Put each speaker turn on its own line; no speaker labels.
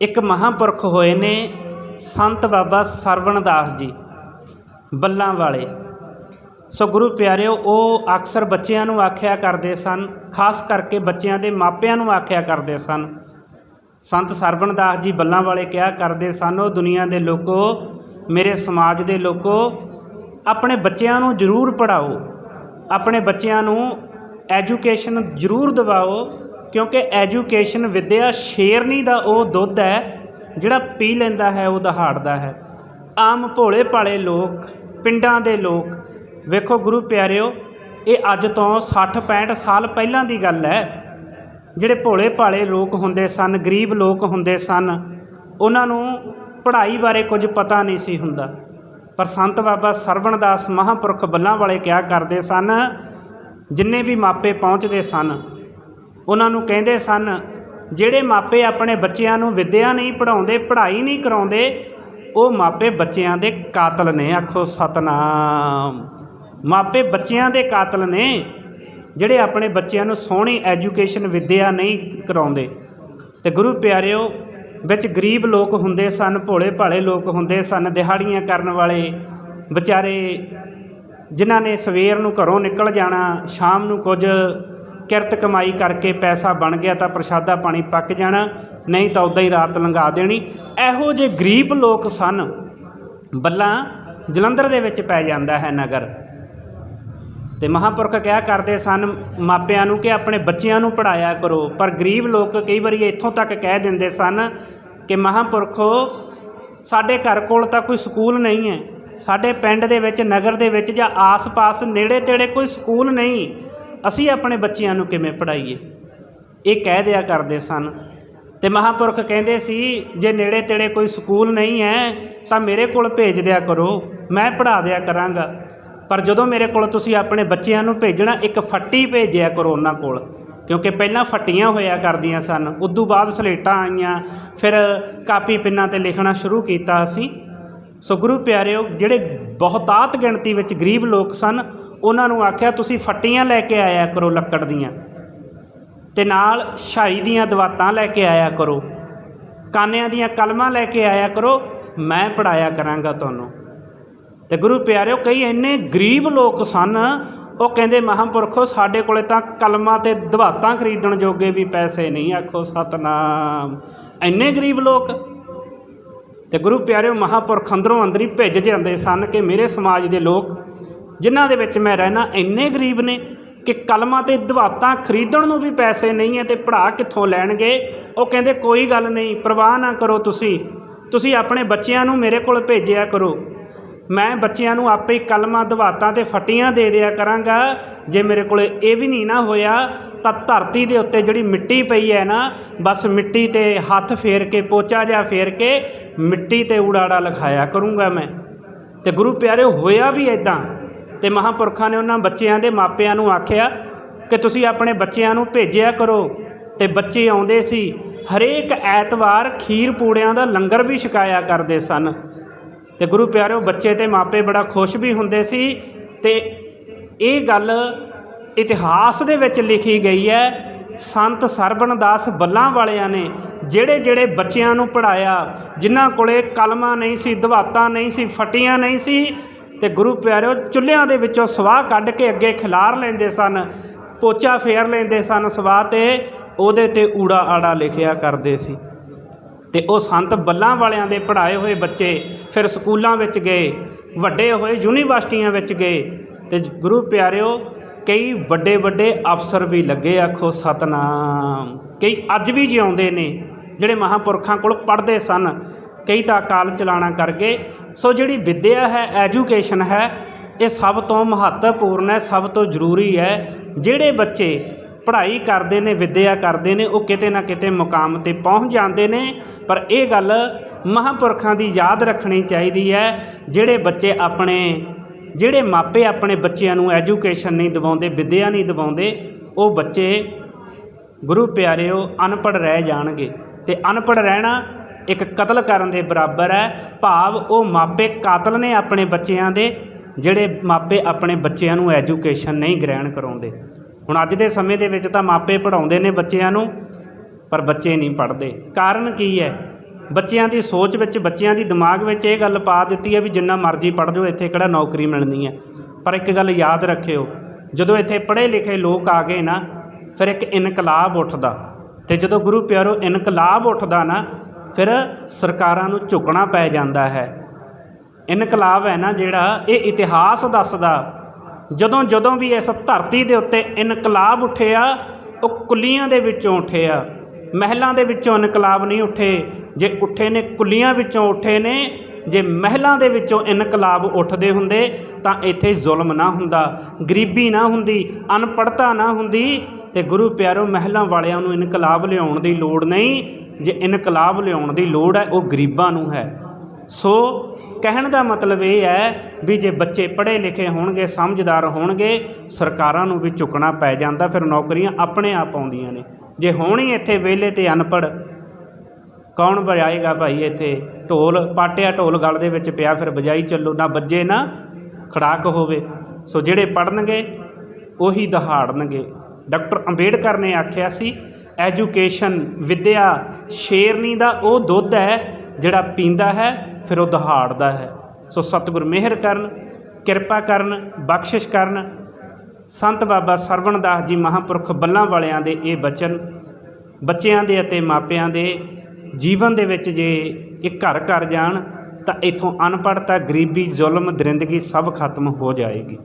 ਇੱਕ ਮਹਾਂਪੁਰਖ ਹੋਏ ਨੇ ਸੰਤ ਬਾਬਾ ਸਰਵਣ ਦਾਸ ਜੀ, ਬੱਲਾਂ ਵਾਲੇ। ਸੋ ਗੁਰੂ ਪਿਆਰਿਓ, ਉਹ ਅਕਸਰ ਬੱਚਿਆਂ ਨੂੰ ਆਖਿਆ ਕਰਦੇ ਸਨ, ਖਾਸ ਕਰਕੇ ਬੱਚਿਆਂ ਦੇ ਮਾਪਿਆਂ ਨੂੰ ਆਖਿਆ ਕਰਦੇ ਸਨ। ਸੰਤ ਸਰਵਣ ਦਾਸ ਜੀ ਬੱਲਾਂ ਵਾਲੇ ਕਿਹਾ ਕਰਦੇ ਸਨ, ਉਹ ਦੁਨੀਆ ਦੇ ਲੋਕੋ, ਮੇਰੇ ਸਮਾਜ ਦੇ ਲੋਕੋ, ਆਪਣੇ ਬੱਚਿਆਂ ਨੂੰ ਜ਼ਰੂਰ ਪੜਾਓ ਆਪਣੇ ਬੱਚਿਆਂ ਨੂੰ ਐਜੂਕੇਸ਼ਨ ਜ਼ਰੂਰ ਦਿਵਾਓ। ਕਿਉਂਕਿ ਐਜੂਕੇਸ਼ਨ ਵਿੱਦਿਆ ਸ਼ੇਰਨੀ ਦਾ ਉਹ ਦੁੱਧ ਹੈ, ਜਿਹੜਾ ਪੀ ਲੈਂਦਾ ਹੈ, ਉਹ ਦਹਾੜਦਾ ਹੈ। ਆਮ ਭੋਲੇ ਭਾਲੇ ਲੋਕ, ਪਿੰਡਾਂ ਦੇ ਲੋਕ, ਵੇਖੋ ਗੁਰੂ ਪਿਆਰਿਓ, ਇਹ ਅੱਜ ਤੋਂ 60 65 ਸਾਲ ਪਹਿਲਾਂ ਦੀ ਗੱਲ ਹੈ। ਜਿਹੜੇ ਭੋਲੇ ਭਾਲੇ ਲੋਕ ਹੁੰਦੇ ਸਨ, ਗਰੀਬ ਲੋਕ ਹੁੰਦੇ ਸਨ, ਉਹਨਾਂ ਨੂੰ ਪੜ੍ਹਾਈ ਬਾਰੇ ਕੁਝ ਪਤਾ ਨਹੀਂ ਸੀ ਹੁੰਦਾ। ਪਰ ਸੰਤ ਬਾਬਾ ਸਰਵਣ ਦਾਸ ਮਹਾਂਪੁਰਖ ਬੱਲਾਂ ਵਾਲੇ ਕਿਹਾ ਕਰਦੇ ਸਨ? ਜਿੰਨੇ ਵੀ ਮਾਪੇ ਪਹੁੰਚਦੇ ਸਨ ਉਹਨਾਂ ਨੂੰ ਕਹਿੰਦੇ ਸਨ, ਜਿਹੜੇ ਮਾਪੇ ਆਪਣੇ ਬੱਚਿਆਂ ਨੂੰ ਵਿੱਦਿਆ ਨਹੀਂ ਪੜਾਉਂਦੇ ਪੜ੍ਹਾਈ ਨਹੀਂ ਕਰਾਉਂਦੇ, ਉਹ ਮਾਪੇ ਬੱਚਿਆਂ ਦੇ ਕਾਤਲ ਨੇ। ਆਖੋ, ਸਤਨਾਮ! ਮਾਪੇ ਬੱਚਿਆਂ ਦੇ ਕਾਤਲ ਨੇ, ਜਿਹੜੇ ਆਪਣੇ ਬੱਚਿਆਂ ਨੂੰ ਸੋਹਣੀ ਐਜੂਕੇਸ਼ਨ, ਵਿੱਦਿਆ ਨਹੀਂ ਕਰਾਉਂਦੇ। ਤੇ ਗੁਰੂ ਪਿਆਰਿਓ, ਵਿੱਚ ਗਰੀਬ ਲੋਕ ਹੁੰਦੇ ਸਨ ਭੋਲੇ ਭਾਲੇ ਲੋਕ ਹੁੰਦੇ ਸਨ, ਦਿਹਾੜੀਆਂ ਕਰਨ ਵਾਲੇ ਵਿਚਾਰੇ, ਜਿਨ੍ਹਾਂ ਨੇ ਸਵੇਰ ਨੂੰ ਘਰੋਂ ਨਿਕਲ ਜਾਣਾ, ਸ਼ਾਮ ਨੂੰ ਕੁਝ ਕਿਰਤ ਕਮਾਈ ਕਰਕੇ ਪੈਸਾ ਬਣ ਗਿਆ ਤਾਂ ਪ੍ਰਸ਼ਾਦਾ ਪਾਣੀ ਪੱਕ ਜਾਣਾ, ਨਹੀਂ ਤਾਂ ਉਦਾਂ ਹੀ ਰਾਤ ਲੰਘਾ ਦੇਣੀ। ਇਹੋ ਜਿਹੇ ਗਰੀਬ ਲੋਕ ਸਨ। ਬੱਲਾਂ ਜਲੰਧਰ ਦੇ ਵਿੱਚ ਪੈ ਜਾਂਦਾ ਹੈ ਨਗਰ। ਤੇ ਮਹਾਂਪੁਰਖ ਕਿਹਾ ਕਰਦੇ ਸਨ? ਮਾਪਿਆਂ ਨੂੰ ਕਿ ਆਪਣੇ ਬੱਚਿਆਂ ਨੂੰ ਪੜਾਇਆ ਕਰੋ। ਪਰ ਗਰੀਬ ਲੋਕ ਕਈ ਵਾਰੀ ਇੱਥੋਂ ਤੱਕ ਕਹਿ ਦਿੰਦੇ ਸਨ ਕਿ ਮਹਾਂਪੁਰਖੋ, ਸਾਡੇ ਘਰ ਕੋਲ ਤਾਂ ਕੋਈ ਸਕੂਲ ਨਹੀਂ ਹੈ। ਸਾਡੇ ਪਿੰਡ ਦੇ ਵਿੱਚ, ਨਗਰ ਦੇ ਵਿੱਚ ਜਾਂ ਆਸ-ਪਾਸ, ਨੇੜੇ-ਤੇੜੇ ਕੋਈ ਸਕੂਲ ਨਹੀਂ। ਅਸੀਂ ਆਪਣੇ ਬੱਚਿਆਂ ਨੂੰ ਕਿਵੇਂ ਪੜਾਈਏ ਇਹ ਕਹਿ ਦਿਆ ਕਰਦੇ ਸਨ। ਤੇ ਮਹਾਂਪੁਰਖ ਕਹਿੰਦੇ ਸੀ, ਜੇ ਨੇੜੇ-ਤੇੜੇ ਕੋਈ ਸਕੂਲ ਨਹੀਂ ਹੈ, ਤਾਂ ਮੇਰੇ ਕੋਲ ਭੇਜ ਦਿਆ ਕਰੋ, ਮੈਂ ਪੜ੍ਹਾ ਦਿਆ ਕਰਾਂਗਾ। ਪਰ ਜਦੋਂ ਮੇਰੇ ਕੋਲ ਤੁਸੀਂ ਆਪਣੇ ਬੱਚਿਆਂ ਨੂੰ ਭੇਜਣਾ, ਇੱਕ ਫੱਟੀ ਭੇਜਿਆ ਕਰੋ ਉਹਨਾਂ ਕੋਲ। ਕਿਉਂਕਿ ਪਹਿਲਾਂ ਫੱਟੀਆਂ ਹੋਇਆ ਕਰਦੀਆਂ ਸਨ, ਉਦੋਂ ਬਾਅਦ ਸਲੇਟਾਂ ਆਈਆਂ, ਫਿਰ ਕਾਪੀ ਪਿੰਨਾਂ ਤੇ ਲਿਖਣਾ ਸ਼ੁਰੂ ਕੀਤਾ ਅਸੀਂ। ਸੋ ਗੁਰੂ ਪਿਆਰਿਓ, ਜਿਹੜੇ ਬਹੁਤਾਤ ਗਿਣਤੀ ਵਿੱਚ ਗਰੀਬ ਲੋਕ ਸਨ ਉਹਨਾਂ ਨੂੰ ਆਖਿਆ, ਤੁਸੀਂ ਫੱਟੀਆਂ ਲੈ ਕੇ ਆਇਆ ਕਰੋ ਲੱਕੜ ਦੀਆਂ ਤੇ ਨਾਲ ਛਾਈ ਦੀਆਂ ਦਵਾਤਾਂ ਲੈ ਕੇ ਆਇਆ ਕਰੋ। ਕਾਨਿਆਂ ਦੀਆਂ ਕਲਮਾਂ ਲੈ ਕੇ ਆਇਆ ਕਰੋ, ਮੈਂ ਪੜਾਇਆ ਕਰਾਂਗਾ ਤੁਹਾਨੂੰ। ਤੇ ਗੁਰੂ ਪਿਆਰਿਓ, ਕਈ ਇੰਨੇ ਗਰੀਬ ਲੋਕ ਸਨ, ਉਹ ਕਹਿੰਦੇ, ਮਹਾਂਪੁਰਖੋ, ਸਾਡੇ ਕੋਲੇ ਤਾਂ ਕਲਮਾਂ ਤੇ ਦਵਾਤਾਂ ਖਰੀਦਣ ਜੋਗੇ ਵੀ ਪੈਸੇ ਨਹੀਂ, ਆਖੋ ਸਤਨਾਮ। ਇੰਨੇ ਗਰੀਬ ਲੋਕ। ਤੇ ਗੁਰੂ ਪਿਆਰਿਓ, ਮਹਾਂਪੁਰਖ ਅੰਦਰੋਂ ਅੰਦਰ ਹੀ ਭਿੱਜ ਜਾਂਦੇ ਸਨ ਕਿ ਮੇਰੇ ਸਮਾਜ ਦੇ ਲੋਕ ਜਿਨ੍ਹਾਂ ਦੇ ਵਿੱਚ ਮੈਂ ਰਹਿਣਾ, ਇੰਨੇ ਗਰੀਬ ਨੇ ਕਿ ਕਲਮਾਂ ਤੇ ਦਵਾਤਾਂ ਖਰੀਦਣ ਨੂੰ ਵੀ ਪੈਸੇ ਨਹੀਂ ਹੈ ਤੇ ਪੜਾ ਕਿੱਥੋਂ ਲੈਣਗੇ? ਉਹ ਕਹਿੰਦੇ, ਕੋਈ ਗੱਲ ਨਹੀਂ, ਪਰਵਾਹ ਨਾ ਕਰੋ ਤੁਸੀਂ। ਤੁਸੀਂ ਆਪਣੇ ਬੱਚਿਆਂ ਨੂੰ ਮੇਰੇ ਕੋਲ ਭੇਜਿਆ ਕਰੋ। ਮੈਂ ਬੱਚਿਆਂ ਨੂੰ ਆਪੇ ਹੀ ਕਲਮਾਂ, ਦਵਾਤਾਂ ਤੇ ਫਟੀਆਂ ਦੇ ਦਿਆ ਕਰਾਂਗਾ। ਜੇ ਮੇਰੇ ਕੋਲ ਇਹ ਵੀ ਨਹੀਂ ਨਾ ਹੋਇਆ, ਤਾਂ ਧਰਤੀ ਦੇ ਉੱਤੇ ਜਿਹੜੀ ਮਿੱਟੀ ਪਈ ਹੈ ਨਾ, ਬਸ ਮਿੱਟੀ ਤੇ ਹੱਥ ਫੇਰ ਕੇ, ਪੋਚਾ ਜਿਹਾ ਫੇਰ ਕੇ, ਮਿੱਟੀ ਤੇ ਉਡਾੜਾ ਲਿਖਾਇਆ ਕਰੂੰਗਾ ਮੈਂ। ਤੇ ਗੁਰੂ ਪਿਆਰੇ ਹੋਇਆ ਵੀ ਇਦਾਂ ਤੇ ਮਹਾਂਪੁਰਖਾਂ ਨੇ ਉਹਨਾਂ ਬੱਚਿਆਂ ਦੇ ਮਾਪਿਆਂ ਨੂੰ ਆਖਿਆ ਕਿ ਤੁਸੀਂ ਆਪਣੇ ਬੱਚਿਆਂ ਨੂੰ ਭੇਜਿਆ ਕਰੋ। ਤੇ ਬੱਚੇ ਆਉਂਦੇ ਸੀ। ਹਰੇਕ ਐਤਵਾਰ ਖੀਰ ਪੂੜਿਆਂ ਦਾ ਲੰਗਰ ਵੀ ਛਕਾਇਆ ਕਰਦੇ ਸਨ। ਤੇ ਗੁਰੂ ਪਿਆਰਿਓ, ਬੱਚੇ ਤੇ ਮਾਪੇ ਬੜਾ ਖੁਸ਼ ਵੀ ਹੁੰਦੇ ਸੀ। ਤੇ ਇਹ ਗੱਲ ਇਤਿਹਾਸ ਦੇ ਵਿੱਚ ਲਿਖੀ ਗਈ ਹੈ। ਸੰਤ ਸਰਬਨਦਾਸ ਬੱਲਾਂ ਵਾਲਿਆਂ ਨੇ ਜਿਹੜੇ ਜਿਹੜੇ ਬੱਚਿਆਂ ਨੂੰ ਪੜਾਇਆ ਜਿਨ੍ਹਾਂ ਕੋਲੇ ਕਲਮਾਂ ਨਹੀਂ ਸੀ, ਦਵਾਤਾਂ ਨਹੀਂ ਸੀ, ਫਟੀਆਂ ਨਹੀਂ ਸੀ ਤੇ ਗੁਰੂ ਪਿਆਰਿਓ, ਚੁੱਲ੍ਹਿਆਂ ਦੇ ਵਿੱਚੋਂ ਸਵਾਹ ਕੱਢ ਕੇ ਅੱਗੇ ਖਿਲਾਰ ਲੈਂਦੇ ਸਨ, ਪੋਚਾ ਫੇਰ ਲੈਂਦੇ ਸਨ ਸਵਾਹ ਤੇ, ਉਹਦੇ ਤੇ ਊੜਾ ਆੜਾ ਲਿਖਿਆ ਕਰਦੇ ਸੀ। ਤੇ ਉਹ ਸੰਤ ਬੱਲਾਂ ਵਾਲਿਆਂ ਦੇ ਪੜ੍ਹਾਏ ਹੋਏ ਬੱਚੇ ਫਿਰ ਸਕੂਲਾਂ ਵਿੱਚ ਗਏ, ਵੱਡੇ ਹੋਏ ਯੂਨੀਵਰਸਿਟੀਆਂ ਵਿੱਚ ਗਏ ਤੇ ਗੁਰੂ ਪਿਆਰਿਓ, ਕਈ ਵੱਡੇ ਵੱਡੇ ਅਫਸਰ ਵੀ ਲੱਗੇ ਆਖੋ ਸਤਨਾਮ। ਕਈ ਅੱਜ ਵੀ ਜਿਉਂਦੇ ਨੇ, ਜਿਹੜੇ ਮਹਾਂਪੁਰਖਾਂ ਕੋਲ ਪੜ੍ਹਦੇ ਸਨ। ਕਈ ਤਾਂ ਅਕਾਲ ਚਲਾਣਾ ਕਰ ਗਏ। ਸੋ ਜਿਹੜੀ ਵਿੱਦਿਆ ਹੈ, ਐਜੂਕੇਸ਼ਨ ਹੈ, ਇਹ ਸਭ ਤੋਂ ਮਹੱਤਵਪੂਰਨ ਹੈ, ਸਭ ਤੋਂ ਜ਼ਰੂਰੀ ਹੈ। ਜਿਹੜੇ ਬੱਚੇ ਪੜ੍ਹਾਈ ਕਰਦੇ ਨੇ, ਵਿੱਦਿਆ ਕਰਦੇ ਨੇ, ਉਹ ਕਿਤੇ ਨਾ ਕਿਤੇ ਮੁਕਾਮ ਤੇ ਪਹੁੰਚ ਜਾਂਦੇ ਨੇ। ਪਰ ਇਹ ਗੱਲ ਮਹਾਂਪੁਰਖਾਂ ਦੀ ਯਾਦ ਰੱਖਣੀ ਚਾਹੀਦੀ ਹੈ। ਜਿਹੜੇ ਬੱਚੇ ਆਪਣੇ, ਜਿਹੜੇ ਮਾਪੇ ਆਪਣੇ ਬੱਚਿਆਂ ਨੂੰ ਐਜੂਕੇਸ਼ਨ ਨਹੀਂ ਦਿਵਾਉਂਦੇ, ਵਿੱਦਿਆ ਨਹੀਂ ਦਿਵਾਉਂਦੇ, ਉਹ ਬੱਚੇ ਗੁਰੂ ਪਿਆਰਿਓ ਅਨਪੜ੍ਹ ਰਹਿ ਜਾਣਗੇ। ਤੇ ਅਨਪੜ੍ਹ ਰਹਿਣਾ ਇੱਕ ਕਤਲ ਕਰਨ ਦੇ ਬਰਾਬਰ ਹੈ। ਭਾਵ ਉਹ ਮਾਪੇ ਕਾਤਲ ਨੇ ਆਪਣੇ ਬੱਚਿਆਂ ਦੇ, ਜਿਹੜੇ ਮਾਪੇ ਆਪਣੇ ਬੱਚਿਆਂ ਨੂੰ ਐਜੂਕੇਸ਼ਨ ਨਹੀਂ ਗ੍ਰਹਿਣ ਕਰਾਉਂਦੇ। ਹੁਣ ਅੱਜ ਦੇ ਸਮੇਂ ਦੇ ਵਿੱਚ ਤਾਂ ਮਾਪੇ ਪੜਾਉਂਦੇ ਨੇ ਬੱਚਿਆਂ ਨੂੰ, ਪਰ ਬੱਚੇ ਨਹੀਂ ਪੜ੍ਹਦੇ। ਕਾਰਨ ਕੀ ਹੈ? ਬੱਚਿਆਂ ਦੀ ਸੋਚ ਵਿੱਚ, ਬੱਚਿਆਂ ਦੀ ਦਿਮਾਗ ਵਿੱਚ ਇਹ ਗੱਲ ਪਾ ਦਿੱਤੀ ਹੈ ਵੀ ਜਿੰਨਾ ਮਰਜ਼ੀ ਪੜ੍ਹ ਜਾਓ, ਇੱਥੇ ਕਿਹੜਾ ਨੌਕਰੀ ਮਿਲਣੀ ਹੈ। ਪਰ ਇੱਕ ਗੱਲ ਯਾਦ ਰੱਖਿਓ, ਜਦੋਂ ਇੱਥੇ ਪੜ੍ਹੇ ਲਿਖੇ ਲੋਕ ਆ ਗਏ ਨਾ, ਫਿਰ ਇੱਕ ਇਨਕਲਾਬ ਉੱਠਦਾ। ਤੇ ਜਦੋਂ ਗੁਰੂ ਪਿਆਰੋ ਇਨਕਲਾਬ ਉੱਠਦਾ ਨਾ ਫਿਰ ਸਰਕਾਰਾਂ ਨੂੰ ਝੁਕਣਾ ਪੈ ਜਾਂਦਾ ਹੈ। ਇਨਕਲਾਬ ਹੈ ਨਾ ਜਿਹੜਾ, ਇਹ ਇਤਿਹਾਸ ਦੱਸਦਾ। ਜਦੋਂ ਜਦੋਂ ਵੀ ਇਸ ਧਰਤੀ ਦੇ ਉੱਤੇ ਇਨਕਲਾਬ ਉੱਠਿਆ ਉਹ ਕੁੱਲੀਆਂ ਦੇ ਵਿੱਚੋਂ ਉੱਠਿਆ ਮਹਿਲਾਂ ਦੇ ਵਿੱਚੋਂ ਇਨਕਲਾਬ ਨਹੀਂ ਉੱਠੇ। ਜੇ ਉੱਠੇ ਨੇ, ਕੁੱਲੀਆਂ ਵਿੱਚੋਂ ਉੱਠੇ ਨੇ। ਜੇ ਮਹਿਲਾਂ ਦੇ ਵਿੱਚੋਂ ਇਨਕਲਾਬ ਉੱਠਦੇ ਹੁੰਦੇ, ਤਾਂ ਇੱਥੇ ਜ਼ੁਲਮ ਨਾ ਹੁੰਦਾ, ਗਰੀਬੀ ਨਾ ਹੁੰਦੀ ਅਨਪੜਤਾ ਨਾ ਹੁੰਦੀ। ਤੇ ਗੁਰੂ ਪਿਆਰੋ, ਮਹਿਲਾਂ ਵਾਲਿਆਂ ਨੂੰ ਇਨਕਲਾਬ ਲਿਆਉਣ ਦੀ ਲੋੜ ਨਹੀਂ। ਜੇ ਇਨਕਲਾਬ ਲਿਆਉਣ ਦੀ ਲੋੜ ਹੈ, ਉਹ ਗਰੀਬਾਂ ਨੂੰ ਹੈ। ਸੋ ਕਹਿਣ ਦਾ ਮਤਲਬ ਇਹ ਹੈ ਵੀ ਜੇ ਬੱਚੇ ਪੜ੍ਹੇ ਲਿਖੇ ਹੋਣਗੇ, ਸਮਝਦਾਰ ਹੋਣਗੇ, ਸਰਕਾਰਾਂ ਨੂੰ ਵੀ ਝੁਕਣਾ ਪੈ ਜਾਂਦਾ, ਫਿਰ ਨੌਕਰੀਆਂ ਆਪਣੇ ਆਪ ਆਉਂਦੀਆਂ ਨੇ। ਜੇ ਹੋਣੀ ਇੱਥੇ ਵਿਹਲੇ ਤੇ ਅਨਪੜ੍ਹ, ਕੌਣ ਵਜਾਏਗਾ ਭਾਈ ਇੱਥੇ? ਢੋਲ, ਪਾਟਿਆ ਢੋਲ ਗਲ ਦੇ ਵਿੱਚ ਪਿਆ, ਫਿਰ ਵਜਾਈ ਚੱਲੋ। ਨਾ ਵੱਜੇ ਨਾ ਖੜਾਕ ਹੋਵੇ। ਸੋ ਜਿਹੜੇ ਪੜਨਗੇ ਉਹੀ ਦਹਾੜਨਗੇ। ਡਾਕਟਰ ਅੰਬੇਡਕਰ ਨੇ ਆਖਿਆ ਸੀ, ਐਜੂਕੇਸ਼ਨ, ਵਿਦਿਆ ਸ਼ੇਰਨੀ ਦਾ ਉਹ ਦੁੱਧ ਹੈ ਜਿਹੜਾ ਪੀਂਦਾ ਹੈ, ਫਿਰ ਉਹ ਦਹਾੜਦਾ ਹੈ। ਸੋ ਸਤਿਗੁਰ ਮਿਹਰ ਕਰਨ, ਕਿਰਪਾ ਕਰਨ, ਬਖਸ਼ਿਸ਼ ਕਰਨ। ਸੰਤ ਬਾਬਾ ਸਰਵਣ ਦਾਸ ਜੀ ਮਹਾਂਪੁਰਖ ਬੱਲਾਂ ਵਾਲਿਆਂ ਦੇ ਇਹ ਬਚਨ, ਬੱਚਿਆਂ ਦੇ ਅਤੇ ਮਾਪਿਆਂ ਦੇ ਜੀਵਨ ਦੇ ਵਿੱਚ ਜੇ ਇਹ ਘਰ ਘਰ ਜਾਣ, ਤਾਂ ਇਥੋਂ ਅਨਪੜ੍ਹਤਾ, ਗਰੀਬੀ, ਜ਼ੁਲਮ, ਦਰਿੰਦਗੀ ਸਭ ਖਤਮ ਹੋ ਜਾਏਗੀ।